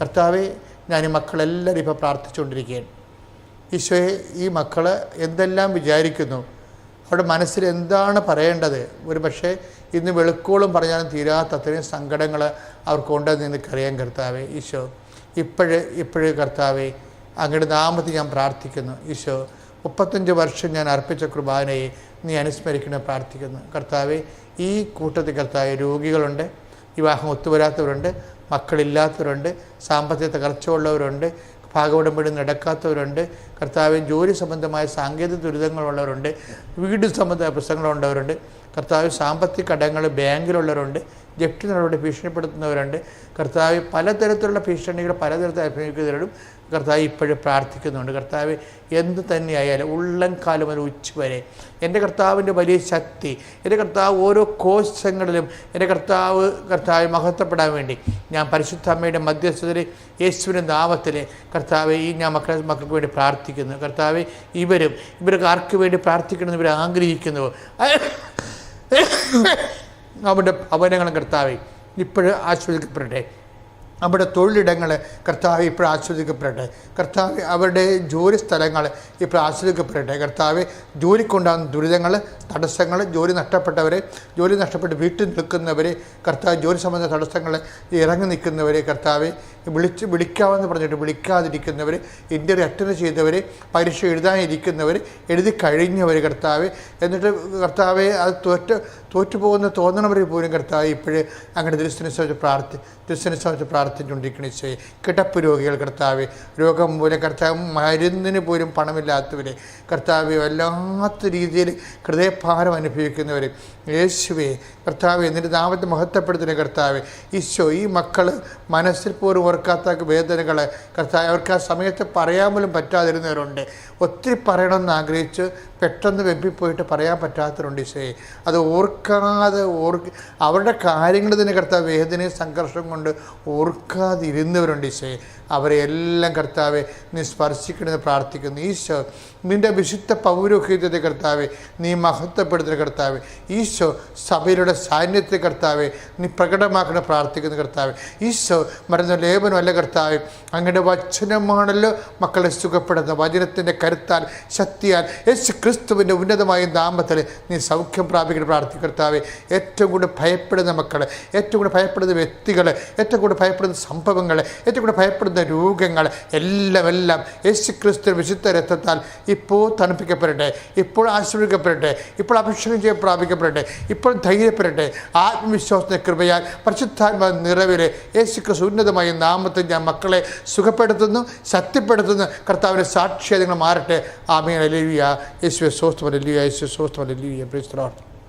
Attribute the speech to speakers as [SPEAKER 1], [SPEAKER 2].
[SPEAKER 1] കർത്താവെ ഞാൻ ഈ മക്കളെല്ലാവരും ഇപ്പോൾ പ്രാർത്ഥിച്ചുകൊണ്ടിരിക്കുകയാണ്. ഈശോയെ ഈ മക്കൾ എന്തെല്ലാം വിചാരിക്കുന്നു? അവരുടെ മനസ്സിൽ എന്താണ് പറയേണ്ടത്? ഒരു പക്ഷേ ഇന്ന് വെളുക്കോളം പറഞ്ഞാലും തീരാത്ത അത്രയും സങ്കടങ്ങൾ അവർക്കുണ്ടെന്ന് എനിക്കറിയാൻ കർത്താവെ. ഈശോ ഇപ്പോഴേ ഇപ്പോഴേ കർത്താവെ അങ്ങയുടെ നാമത്തിൽ ഞാൻ പ്രാർത്ഥിക്കുന്നു. ഈശോ മുപ്പത്തഞ്ച് വർഷം ഞാൻ അർപ്പിച്ച കുർബാനയെ നീ അനുസ്മരിക്കണം പ്രാർത്ഥിക്കുന്നു. കർത്താവെ ഈ കൂട്ടത്തിൽ കർത്താവെ രോഗികളുണ്ട് വിവാഹം ഒത്തുവരാത്തവരുണ്ട്. മക്കളില്ലാത്തവരുണ്ട് സാമ്പത്തിക തകർച്ചയുള്ളവരുണ്ട് ഭാഗവടമ്പടി നടക്കാത്തവരുണ്ട് കർത്താവിൻ ജോലി സംബന്ധമായ സാങ്കേതിക ദുരിതങ്ങളുള്ളവരുണ്ട് വീട് സംബന്ധമായ പ്രശ്നങ്ങളുള്ളവരുണ്ട്. കർത്താവ് സാമ്പത്തിക കടങ്ങൾ ബാങ്കിലുള്ളവരുണ്ട് ജപ്തി നടപടി ഭീഷണിപ്പെടുത്തുന്നവരുണ്ട്. കർത്താവ് പലതരത്തിലുള്ള ഭീഷണികൾ പലതരത്തിൽ അഭിമുഖീകരിക്കുന്നവരും കർത്താവ് ഇപ്പോഴും പ്രാർത്ഥിക്കുന്നുണ്ട്. കർത്താവ് എന്ത് തന്നെയായാലും ഉള്ളം കാലം മുതൽ ഉച്ച വരെ എന്റെ കർത്താവിന്റെ വലിയ ശക്തി എന്റെ കർത്താവ് ഓരോ കോശങ്ങളിലും എന്റെ കർത്താവ് കർത്താവ് മഹത്വപ്പെടാൻ വേണ്ടി ഞാൻ പരിശുദ്ധ അമ്മയുടെ മധ്യസ്ഥതയിൽ യേശുവിന്റെ നാമത്തിൽ കർത്താവ് ഈ ഞാൻ മക്കളെ മക്കൾക്ക് വേണ്ടി പ്രാർത്ഥിക്കുന്നു. കർത്താവ് ഇവരും ഇവർക്ക് ആർക്ക് വേണ്ടി പ്രാർത്ഥിക്കണമെന്ന് ഇവർ ആഗ്രഹിക്കുന്നു. അവരുടെ ഭവനങ്ങളും കർത്താവെ ഇപ്പോഴും ആസ്വദിക്കപ്പെടട്ടെ അവിടെ തൊഴിലിടങ്ങൾ കർത്താവ് ഇപ്പോൾ ആസ്വദിക്കപ്പെടട്ടെ കർത്താവ് അവരുടെ ജോലി സ്ഥലങ്ങൾ ഇപ്പോൾ ആസ്വദിക്കപ്പെടട്ടെ കർത്താവ് ജോലിക്കൊണ്ടാകുന്ന ദുരിതങ്ങൾ തടസ്സങ്ങൾ ജോലി നഷ്ടപ്പെട്ടവരെ ജോലി നഷ്ടപ്പെട്ട് വീട്ടിൽ നിൽക്കുന്നവരെ കർത്താവ് ജോലി സംബന്ധ തടസ്സങ്ങൾ ഇറങ്ങി നിൽക്കുന്നവരെ കർത്താവ് വിളിച്ച് വിളിക്കാമെന്ന് പറഞ്ഞിട്ട് വിളിക്കാതിരിക്കുന്നവർ ഇന്റർവ്യൂ അറ്റൻഡ് ചെയ്തവർ പരീക്ഷ എഴുതാനിരിക്കുന്നവർ എഴുതി കഴിഞ്ഞവർ കർത്താവ്. എന്നിട്ട് കർത്താവെ അത് തോറ്റ് തോറ്റുപോകുന്ന തോന്നണവരെ പോലും കർത്താവ് ഇപ്പോഴേ അങ്ങനെ ദൃശ്യനെ സംബന്ധിച്ച് പ്രാർത്ഥി ദൃശ്യനെ സംബന്ധിച്ച് പ്രാർത്ഥിച്ചുകൊണ്ടിരിക്കണേ ചെയ്യും കിടപ്പ് രോഗികൾ കർത്താവ് രോഗം മൂലം കർത്താവ് മരുന്നിന് പോലും പണമില്ലാത്തവരെ കർത്താവ് വല്ലാത്ത രീതിയിൽ ഹൃദയഭാരം അനുഭവിക്കുന്നവർ യേശുവേ കർത്താവ് എന്നിട്ട് നാമത്തെ മഹത്വപ്പെടുത്തുന്ന കർത്താവ് ഈശോ ഈ മക്കൾ മനസ്സിൽ പോലും ഓർക്കാത്ത വേദനകൾ കർത്താവ് അവർക്ക് ആ സമയത്ത് പറയാൻ പോലും പറ്റാതിരുന്നവരുണ്ട്. ഒത്തിരി പറയണമെന്ന് ആഗ്രഹിച്ച് പെട്ടെന്ന് വെമ്പിപ്പോയിട്ട് പറയാൻ പറ്റാത്തവരുണ്ട് ഈശോയെ. അത് ഓർക്കാതെ ഓർക്ക് അവരുടെ കാര്യങ്ങൾ തന്നെ കർത്താവ് വേദനയും സംഘർഷം കൊണ്ട് ഓർക്കാതിരുന്നവരുണ്ട് ഈശോയെ. അവരെ എല്ലാം കർത്താവെ നീ സ്പർശിക്കണമെന്ന് പ്രാർത്ഥിക്കുന്നു. ഈശോ നിന്റെ വിശുദ്ധ പൗരോഹിത്യത്തെ കർത്താവെ നീ മഹത്വപ്പെടുത്തുന്ന കർത്താവെ. ഈശോ സഭയിലുള്ള സാന്നിധ്യത്തെ കർത്താവെ നീ പ്രകടമാക്കണം പ്രാർത്ഥിക്കുന്ന കർത്താവെ. ഈശോ മരുന്ന ലേപനമല്ല കർത്താവെ. അങ്ങയുടെ വചനമാണല്ലോ മക്കളെ സുഖപ്പെടുന്ന വചനത്തിന്റെ കരുത്താൽ ശക്തിയാൽ യേശു ക്രിസ്തുവിന്റെ ഉന്നതമായ നാമത്തിൽ നീ സൗഖ്യം പ്രാപിക്കുന്ന പ്രാർത്ഥിക്കുന്ന കർത്താവെ ഏറ്റവും കൂടുതൽ ഭയപ്പെടുന്ന മക്കൾ ഏറ്റവും കൂടുതൽ ഭയപ്പെടുന്ന വ്യക്തികൾ ഏറ്റവും കൂടുതൽ ഭയപ്പെടുന്ന സംഭവങ്ങൾ ഏറ്റവും കൂടുതൽ ഭയപ്പെടുന്ന രോഗങ്ങൾ എല്ലാം എല്ലാം യേശു ക്രിസ്തു വിശുദ്ധ രക്തത്താൽ ഇപ്പോൾ തണുപ്പിക്കപ്പെടട്ടെ ഇപ്പോൾ ആശ്രയിക്കപ്പെടട്ടെ ഇപ്പോൾ അഭിഷേകം ചെയ്യാൻ പ്രാപിക്കപ്പെടട്ടെ ഇപ്പോൾ ധൈര്യപ്പെടട്ടെ. ആത്മവിശ്വാസത്തെ കൃപയാൽ പരിശുദ്ധാത്മ നിറവിലെ യേശു ക്രിസ്തു ഉന്നതമായ നാമത്തിൽ ഞാൻ മക്കളെ സുഖപ്പെടുത്തുന്നു ശക്തിപ്പെടുത്തുന്നു. കർത്താവിന്റെ സാക്ഷ്യങ്ങൾ മാറട്ടെ. Isu e sostëm, aleluja, Isu e sostëm, aleluja, brez të lartë.